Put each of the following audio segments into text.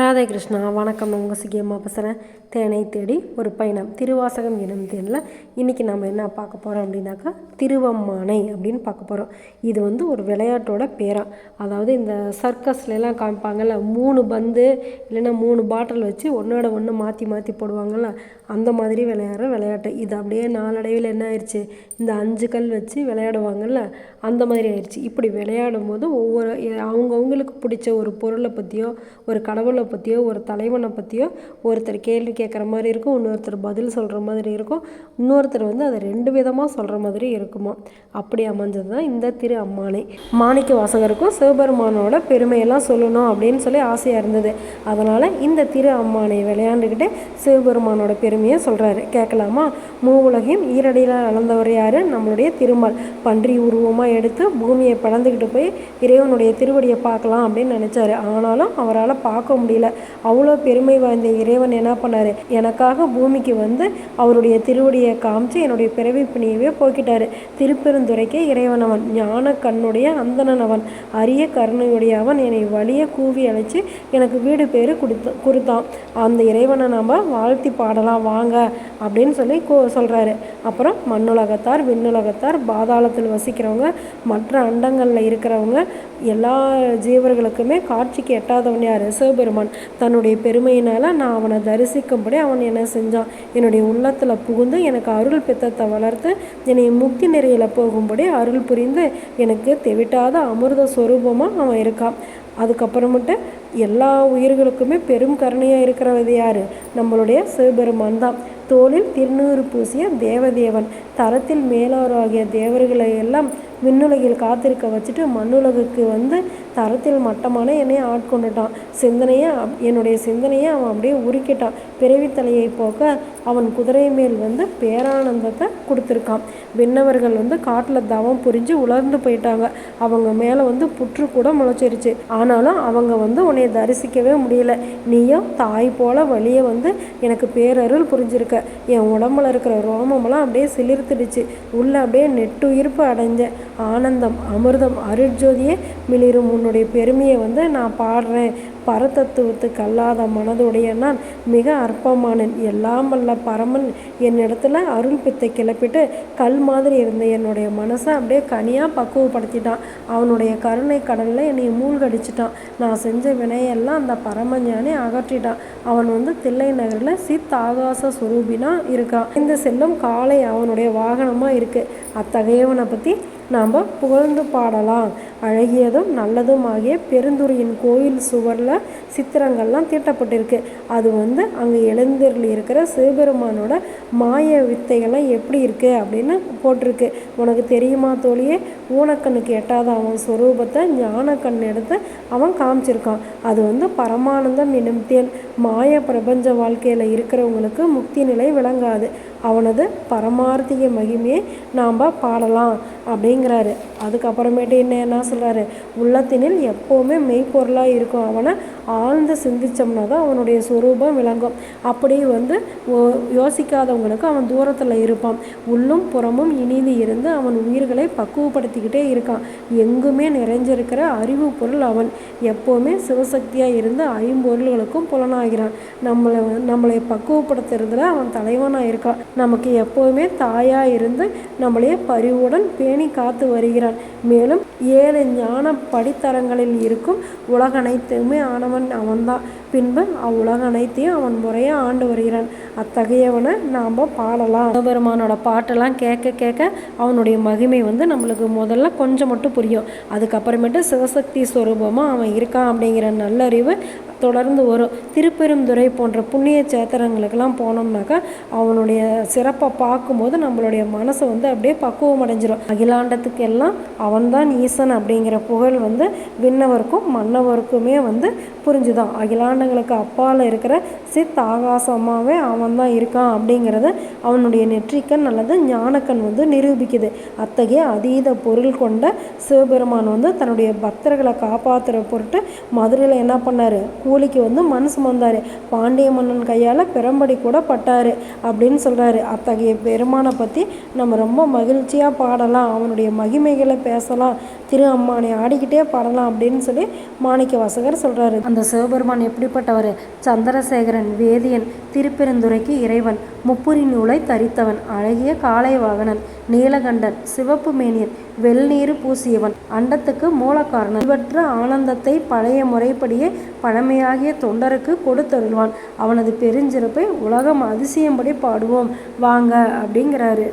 ராதே கிருஷ்ணா வணக்கம். நான் உங்கள் சிக்கியம்மா பேசுகிறேன் தேனை தேடி ஒரு பயணம். திருவாசகம் எனும் தேனில் இன்றைக்கி நம்ம என்ன பார்க்க போகிறோம் அப்படின்னாக்கா திருவம்மானை அப்படின்னு பார்க்க போகிறோம் இது வந்து ஒரு விளையாட்டோட பேரா. அதாவது இந்த சர்க்கஸ்லாம் காமிப்பாங்கல்ல மூணு பந்து இல்லைன்னா மூணு பாட்டில் வச்சு ஒன்றோட ஒன்று மாற்றி மாற்றி போடுவாங்கள்ல அந்த மாதிரி விளையாடுற விளையாட்டு. இது அப்படியே நாளடைவில் என்ன ஆயிடுச்சு இந்த அஞ்சு கல் வச்சு விளையாடுவாங்கள்ல அந்த மாதிரி ஆயிடுச்சு இப்படி விளையாடும் போது ஒவ்வொரு அவங்கவுங்களுக்கு பிடிச்ச ஒரு பொருளை பற்றியோ ஒரு கடவுளை பற்றியோ ஒரு தலைவனை பற்றியோ ஒருத்தர் கேள்வி கேட்குற மாதிரி இருக்கும் இன்னொருத்தர் பதில் சொல்கிற மாதிரி இருக்கும். இன்னொருத்தர் வந்து அதை ரெண்டு விதமாக சொல்கிற மாதிரி இருக்குமா? அப்படி அமைஞ்சது தான் இந்த திரு அம்மானை. மாணிக்க வாசகருக்கும் சிவபெருமானோட பெருமையெல்லாம் சொல்லணும் அப்படின்னு சொல்லி ஆசையாக இருந்தது. அதனால் இந்த திரு அம்மானை விளையாண்டுக்கிட்டு சிவபெருமானோட பெருமையை சொல்கிறாரு கேட்கலாமா? மூவுலகையும் ஈரடியில் அளந்தவர் யார்? நம்மளுடைய திருமால் பன்றி உருவமாக எடுத்து பூமியை பிளந்துக்கிட்டு போய் இறைவனுடைய திருவடியை பார்க்கலாம் அப்படின்னு நினச்சாரு. ஆனாலும் அவரால் பார்க்க முடியும் முடியல. அவ்வளோ பெருமை வாய்ந்த இறைவன் என்ன பண்ணார்? எனக்காக பூமிக்கு வந்து அவருடைய திருவடியை காமிச்சு என்னுடைய பிறவி பிணியவே போக்கிட்டாரு திருப்பெருந்துறைக்கே இறைவனவன் ஞான கண்ணுடைய அந்தணனவன் அரிய கருணையுடைய அவன் என்னை வழிய கூவி அழைச்சி எனக்கு வீடு பேர் கொடுத்து கொடுத்தான். அந்த இறைவனை நாம் வாழ்த்தி பாடலாம் வாங்க அப்படின்னு சொல்லி கோ சொல்கிறாரு அப்புறம் மண்ணுலகத்தார் விண்ணுலகத்தார் பாதாளத்தில் வசிக்கிறவங்க மற்ற அண்டங்களில் இருக்கிறவங்க எல்லா ஜீவர்களுக்குமே காட்சிக்கு எட்டாதவன் யார்? சிவபெருமான் தன்னுடைய பெருமையினால் நான் அவனை தரிசிக்கும்படி அவன் என்ன செஞ்சான். என்னுடைய உள்ளத்தில் புகுந்து எனக்கு அருள் பித்தத்தை வளர்த்து என்னை முக்தி நெறியில் போகும்படி அருள் புரிந்து எனக்கு தெவிட்டாத அமிர்த ஸ்வரூபமாக அவன் இருக்கான். அதுக்கப்புறமேட்டு எல்லா உயிர்களுக்குமே பெரும் கருணையாக இருக்கிறது யார்? நம்மளுடைய சிவபெருமான் தான். தோளில் திருநூறு பூசிய தேவதேவன் தரத்தில் மேலோராகிய தேவர்களை எல்லாம் விண்ணுலகில் காத்திருக்க வச்சுட்டு மண்ணுலகுக்கு வந்து தரத்தில் மட்டமான என்னை ஆட்கொண்டுட்டான். சிந்தனையை என்னுடைய சிந்தனையை அவன் அப்படியே உருக்கிட்டான். பிறவித்தலையை போக்க அவன் குதிரை மேல் வந்து பேரானந்தத்தை கொடுத்துருக்கான். விண்ணவர்கள் வந்து காட்டில் தவம் புரிஞ்சு உலர்ந்து போயிட்டாங்க. அவங்க மேலே வந்து புற்று கூட முளைச்சிருச்சு. ஆனாலும் அவங்க வந்து உன்னை தரிசிக்கவே முடியல. நீயும் தாய் போல வழியை வந்து எனக்கு பேரருள் புரிஞ்சிருக்க. என் உடம்புல இருக்கிற ரோமமெல்லாம் அப்படியே சிலிர்த்துடுச்சு. உள்ள அப்படியே நெட்டுயிர்ப்பு அடைஞ்சேன். ஆனந்தம் அமிர்தம் அருட்ஜோதியே மிளிரும். உன்னுடைய பெருமையை வந்து நான் பாடுறேன். பரதத்துவத்துக்கு அல்லாத மனதுடைய நான் மிக அற்பமானேன். எல்லாம் வல்ல பரமன் என்னிடத்துல அருள் பித்தை கிளப்பிட்டு கல் மாதிரி இருந்த என்னுடைய மனசை அப்படியே கனியாக பக்குவப்படுத்திட்டான். அவனுடைய கருணை கடலில் என்னை மூழ்கடிச்சிட்டான். நான் செஞ்ச வினையெல்லாம் அந்த பரமஞானி அகற்றிட்டான். அவன் வந்து தில்லை நகரில் சித் ஆகாச ரூபினா இருக்கான் இந்த செல்லும் காலை அவனுடைய வாகனமாக இருக்குது அத்தகையவனை பற்றி நாம் புகழ்ந்து பாடலாம். அழகியதும் நல்லதும் ஆகிய பெருந்துறையின் கோயில் சுவரில் சித்திரங்கள்லாம் தீட்டப்பட்டிருக்கு. அது வந்து அங்கே எழுந்தருளி இருக்கிற சிவபெருமானோட மாய வித்தைகள்லாம் எப்படி இருக்குது அப்படின்னு போட்டிருக்கு. உனக்கு தெரியுமா தோழியே? ஊனக்கண்ணுக்கு எட்டாத அவன் சொரூபத்தை ஞானக்கண் எடுத்து அவன் காமிச்சிருக்கான். அது வந்து பரமானந்தம் எனும் தேன். மாய பிரபஞ்ச வாழ்க்கையில் இருக்கிறவங்களுக்கு முக்தி நிலை விளங்காது. அவனது பரமார்த்திக மகிமையை நாம் பாடலாம் அப்படிங்கிறாரு. அதுக்கப்புறமேட்டு என்ன என்ன சொல்கிறாரு உள்ளத்தினில் எப்போவுமே மெய்ப்பொருளாக இருக்கும் அவனை ஆழ்ந்து சிந்தித்தோம்னா தான் அவனுடைய சுரூபம் விளங்கும். அப்படி வந்து யோசிக்காதவங்களுக்கு அவன் தூரத்தில் இருப்பான். உள்ளும் புறமும் இனிது இருந்து அவன் உயிர்களை பக்குவப்படுத்திக்கிட்டே இருக்கான். எங்குமே நிறைஞ்சிருக்கிற அறிவு பொருள் அவன். எப்போவுமே சிவசக்தியாக இருந்து ஐம்பொருள்களுக்கும் புலனாகிறான். நம்மளை நம்மளை பக்குவப்படுத்துறதுல அவன் தலைவனாக இருக்கான். நமக்கு எப்போவுமே தாயாக இருந்து நம்மளையே பரிவுடன் பேணி காத்து வருகிறான். மேலும் ஏழு ஞான படித்தரங்களில் இருக்கும் உலக அனைத்துமே ஆனவன் அவன்தான் பின்பு அவ்வுலக அனைத்தையும் அவன் முறையாக ஆண்டு வருகிறான். அத்தகையவனை நாம் பாடலாம். சிவபெருமானோட பாட்டெல்லாம் கேட்க கேட்க அவனுடைய மகிமை வந்து நம்மளுக்கு முதல்ல கொஞ்சம் மட்டும் புரியும். அதுக்கப்புறமேட்டு சிவசக்தி ஸ்வரூபமாக அவன் இருக்கான் அப்படிங்கிற நல்லறிவு தொடர்ந்து வரும். திருப்பெருந்துறை போன்ற புண்ணிய சேத்திரங்களுக்கெல்லாம் போனோம்னாக்கா அவனுடைய சிறப்பை பார்க்கும்போது நம்மளுடைய மனசு வந்து அப்படியே பக்குவம் அடைஞ்சிடும் அகிலாண்டத்துக்கு எல்லாம் அவன்தான் ஈசன் அப்படிங்கிற புகழ் வந்து விண்ணவருக்கும் மன்னவருக்குமே வந்து புரிஞ்சுதான். அகிலாண்டங்களுக்கு அப்பால் இருக்கிற சித் ஆகாசமாகவே அவன் தான் இருக்கான் அப்படிங்கிறத அவனுடைய நெற்றிக்கண் அல்லது ஞானக்கண் வந்து நிரூபிக்குது. அத்தகைய அதீத பொருள் கொண்ட சிவபெருமான் வந்து தன்னுடைய பக்தர்களை காப்பாற்றுற பொருட்டு மதுரையில் என்ன பண்ணார்? கூலிக்கு வந்து மண் சுமந்தார். பாண்டிய மன்னன் கையால் பெரம்படி கூட பட்டார் அப்படின்னு சொல்கிறாரு அத்தகைய பெருமானை பற்றி நம்ம ரொம்ப மகிழ்ச்சியாக பாடலாம். அவனுடைய மகிமைகளை பேசலாம். திரு அம்மானை ஆடிக்கிட்டே பாடலாம் அப்படின்னு சொல்லி மாணிக்க வாசகர் சொல்கிறாரு அந்த சிவபெருமான் எப்படி எப்படிப்பட்டவர் சந்திரசேகரன் வேதியன் திருப்பெருந்துறைக்கு இறைவன் முப்புரி நூலை தரித்தவன் அழகிய காளை வாகனன் நீலகண்டன் சிவப்பு மேனியன் வெள்நீரு பூசியவன் அண்டத்துக்கு மூலக்காரணன் இவற்ற ஆனந்தத்தை பழைய முறைப்படியே பழமையாகிய தொண்டருக்கு கொடுத்தருள்வான். அவனது பெருஞ்சிறப்பை உலகம் அதிசயம்படி பாடுவோம். வாங்க அப்படிங்கிறாரு.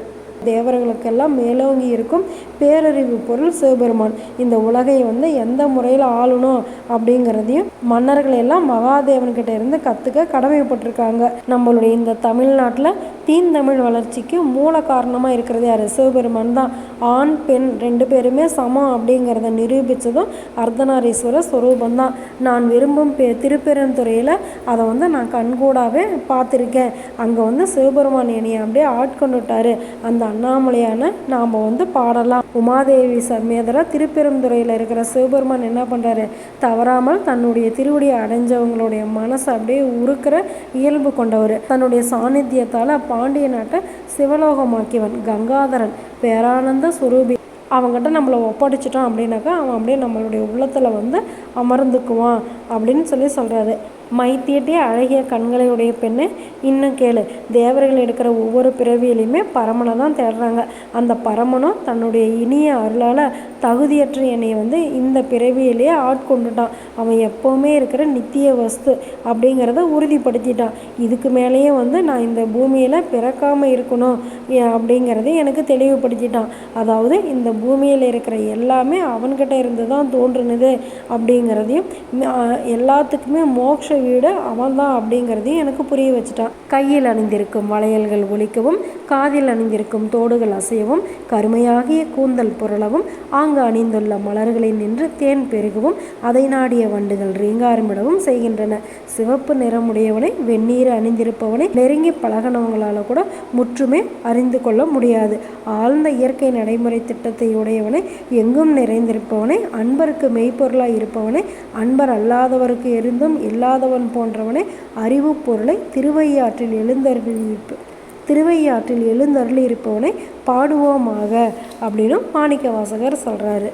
தேவர்களுக்கெல்லாம் மேலோங்கி இருக்கும் பேரறிவு பொருள் சிவபெருமான். இந்த உலகை வந்து எந்த முறையில் ஆளணும் அப்படிங்கிறதையும் மன்னர்கள் எல்லாம் மகாதேவன்கிட்ட இருந்து கற்றுக்க கடமைப்பட்டிருக்காங்க. நம்மளுடைய இந்த தமிழ்நாட்டில் தீந்தமிழ் வளர்ச்சிக்கு மூல காரணமாக இருக்கிறது யார்? சிவபெருமான் தான். ஆண் பெண் ரெண்டு பேருமே சமம் அப்படிங்கிறத நிரூபித்ததும் அர்த்தநாரீஸ்வர ஸ்வரூபம் தான். நான் விரும்பும் பெ திருப்பெருந்துறையில் அதை வந்து நான் கண்கூடாவே பார்த்துருக்கேன். அங்கே வந்து சிவபெருமான் என்னையை அப்படியே ஆட்கொண்டுட்டார். அந்த அண்ணாமலையான நாம் வந்து பாடலாம். உமாதேவி சமேதரா திருப்பெருந்துறையில் இருக்கிற சிவபெருமான் என்ன பண்ணுறாரு தவறாமல் தன்னுடைய திருவடியை அடைஞ்சவங்களுடைய மனசை அப்படியே உருக்கிற இயல்பு கொண்டவர். தன்னுடைய சாநித்தியத்தால் பாண்டிய நாட்டை சிவலோகமாக்கியவன் கங்காதரன் பேரானந்த சுரூபி. அவங்ககிட்ட நம்மளை ஒப்படைச்சிட்டோம் அப்படின்னாக்கா அவன் அப்படியே நம்மளுடைய உள்ளத்தில் வந்து அமர்ந்துக்குவான் அப்படின்னு சொல்லி சொல்கிறாரு மைத்தீட்டிய அழகிய கண்களையுடைய பெண்ணு. இன்னும் கேளு தேவர்கள் எடுக்கிற ஒவ்வொரு பிறவியிலையுமே பரமனை தான் தேடுறாங்க. அந்த பரமனும் தன்னுடைய இனிய அருளால் தகுதியற்ற என்னை வந்து இந்த பிறவியிலேயே ஆட்கொண்டுட்டான். அவன் எப்போவுமே இருக்கிற நித்திய வஸ்து அப்படிங்கிறத உறுதிப்படுத்திட்டான். இதுக்கு மேலேயே வந்து நான் இந்த பூமியில் பிறக்காமல் இருக்கணும் அப்படிங்கிறத எனக்கு தெளிவுபடுத்திட்டான். அதாவது இந்த பூமியில் இருக்கிற எல்லாமே அவன்கிட்ட இருந்து தான் தோன்றுனது அப்படிங்கிறதையும் எல்லாத்துக்குமே மோட்ச வீடு அவன்தான் அப்படிங்கிறதையும் எனக்கு புரிய வச்சுட்டான். கையில் அணிந்திருக்கும் வளையல்கள் ஒழிக்கவும் காதில் அணிந்திருக்கும் தோடுகள் அசையவும் கருமையாகிய கூந்தல் புரளவும் ஆங்கு அணிந்துள்ள மலர்களை நின்று தேன் பெருகவும் அதை நாடிய வண்டுகள் ரீங்காரமிடவும் செய்கின்றன. சிவப்பு நிறமுடையவனை வெந்நீர் அணிந்திருப்பவனை நெருங்கி பழகினவங்களால கூட முற்றுமே அறிந்து கொள்ள முடியாது. ஆழ்ந்த இயற்கை நடைமுறை திட்டத்தை உடையவனை எங்கும் நிறைந்திருப்பவனை அன்பருக்கு மெய்ப்பொருளாய் இருப்பவனை அன்பர் அல்லாதவருக்கு இருந்தும் இல்லாத ஆதவன் போன்றவனை அறிவு பொருளை திருவையாற்றில் எழுந்தருளிப்பு திருவையாற்றில் எழுந்தருளி இருப்பவனை பாடுவோமாக அப்படின்னு மாணிக்க வாசகர் சொல்கிறாரு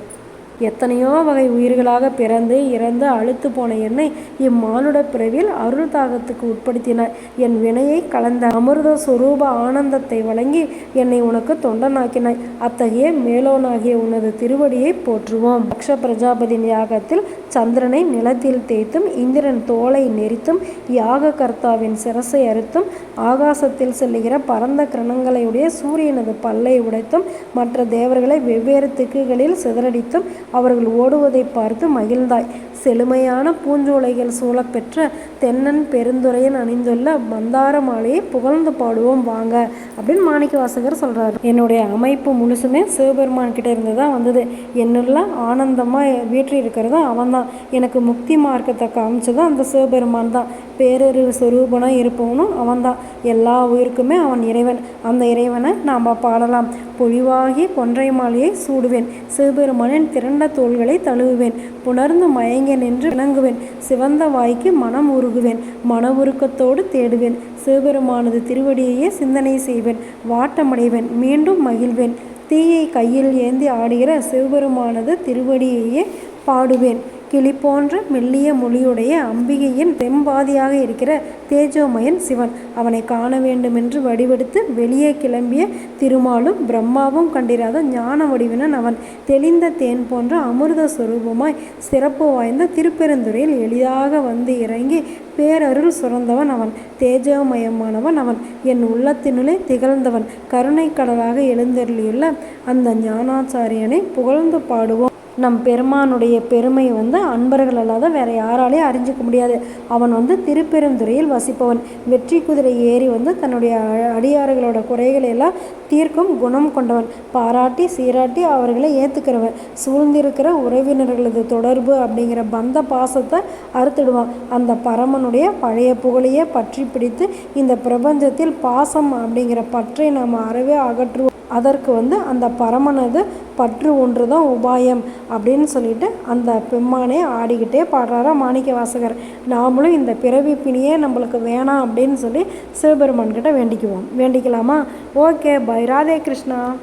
எத்தனையோ வகை உயிர்களாக பிறந்து இறந்து அழுத்து போன என்னை இம்மானுட பிறவில் அருள் தாகத்துக்கு உட்படுத்தினார். என் வினையை கலந்த அமிர்த சுரூப ஆனந்தத்தை வழங்கி என்னை உனக்கு தொண்டனாக்கினாய். அத்தகைய மேலோனாகிய உனது திருவடியை போற்றுவோம். பக்ஷ பிரஜாபதியின் யாகத்தில் சந்திரனை நிலத்தில் தேய்த்தும் இந்திரன் தோலை நெறித்தும் யாக கர்த்தாவின் சிரசை அறுத்தும் ஆகாசத்தில் செல்லுகிற பரந்த கிரணங்களையுடைய சூரியனது பல்லை உடைத்தும் மற்ற தேவர்களை வெவ்வேறு திக்குகளில் சிதறடித்தும் அவர்கள் ஓடுவதை பார்த்து மகிழ்ந்தாய். செழுமையான பூஞ்சோலைகள் சூழப்பெற்ற தென்னன் பெருந்துரையன் அணிந்துள்ள மந்தார மாலையை புகழ்ந்து பாடுவோம் வாங்க அப்படின்னு மாணிக்க வாசகர் சொல்கிறாரு என்னுடைய அமைப்பு முழுசுமே சிவபெருமான் கிட்ட இருந்து தான் வந்தது. என்னெல்லாம் ஆனந்தமாக வீற்றி இருக்கிறதும் அவன் தான் எனக்கு முக்தி மார்க்கத்தை காமிச்சதும் அந்த சிவபெருமான் தான். பேரறிவு சொரூபனாக இருப்பவனும் அவன்தான். எல்லா உயிருக்குமே அவன் இறைவன். அந்த இறைவனை நாம் பாடலாம். பொழிவாகி கொன்றை மாலையை சூடுவேன். சிவபெருமானின் திரண்ட தோள்களை தழுவுவேன். புணர்ந்து மயங்க நின்று விளங்குவேன். சிவந்த வாய்க்கு மனம் உருகுவேன். மன உருக்கத்தோடு தேடுவேன். சிவபெருமானது திருவடியையே சிந்தனை செய்வேன். வாட்டமடைவேன். மீண்டும் மகிழ்வேன். தீயை கையில் ஏந்தி ஆடுகிற சிவபெருமானது திருவடியையே பாடுவேன். கிளி போன்ற மெல்லிய மொழியுடைய அம்பிகையின் தெம்பாதியாக இருக்கிற தேஜோமயன் சிவன். அவனை காண வேண்டுமென்று வடிவெடுத்து வெளியே கிளம்பிய திருமாலும் பிரம்மாவும் கண்டிராத ஞான வடிவினன் அவன். தெளிந்த தேன் போன்ற அமிர்த சுரூபமாய் சிறப்பு வாய்ந்த திருப்பெருந்துறையில் எளிதாக வந்து இறங்கி பேரருள் சுரந்தவன் அவன். தேஜோமயமானவன் அவன். என் உள்ளத்தினுள்ளே திகழ்ந்தவன். கருணை கடலாக எழுந்தருளியுள்ள அந்த ஞானாச்சாரியனை புகழ்ந்து பாடுவோம். நம் பெருமானுடைய பெருமை வந்து அன்பர்கள் அல்லாத வேற யாராலையும் அறிஞ்சிக்க முடியாது. அவன் வந்து திருப்பெருந்துறையில் வசிப்பவன். வெற்றி குதிரை ஏறி வந்து தன்னுடைய அடியாறுகளோட குறைகளை எல்லாம் தீர்க்கும் குணம் கொண்டவன். பாராட்டி சீராட்டி அவர்களை ஏற்றுக்கிறவன் சூழ்ந்திருக்கிற உறவினர்களது தொடர்பு அப்படிங்கிற பந்த பாசத்தை அறுத்துடுவான். அந்த பரமனுடைய பழைய புகழையே பற்றி பிடித்து இந்த பிரபஞ்சத்தில் பாசம் அப்படிங்கிற பற்றை நாம் அறவே அகற்றுவோம். அதற்கு வந்து அந்த பரமனது பற்று ஒன்று தான் உபாயம் அப்படின்னு சொல்லிட்டு அந்த பெம்மானே ஆடிக்கிட்டே பாடுறாரா மாணிக்க வாசகர் நாமளும் இந்த பிறவி பிணியே நம்மளுக்கு வேணாம் அப்படின்னு சொல்லி சிவபெருமான் கிட்ட வேண்டிக்குவோம். வேண்டிக்கலாமா? Okay bye Radhe Krishna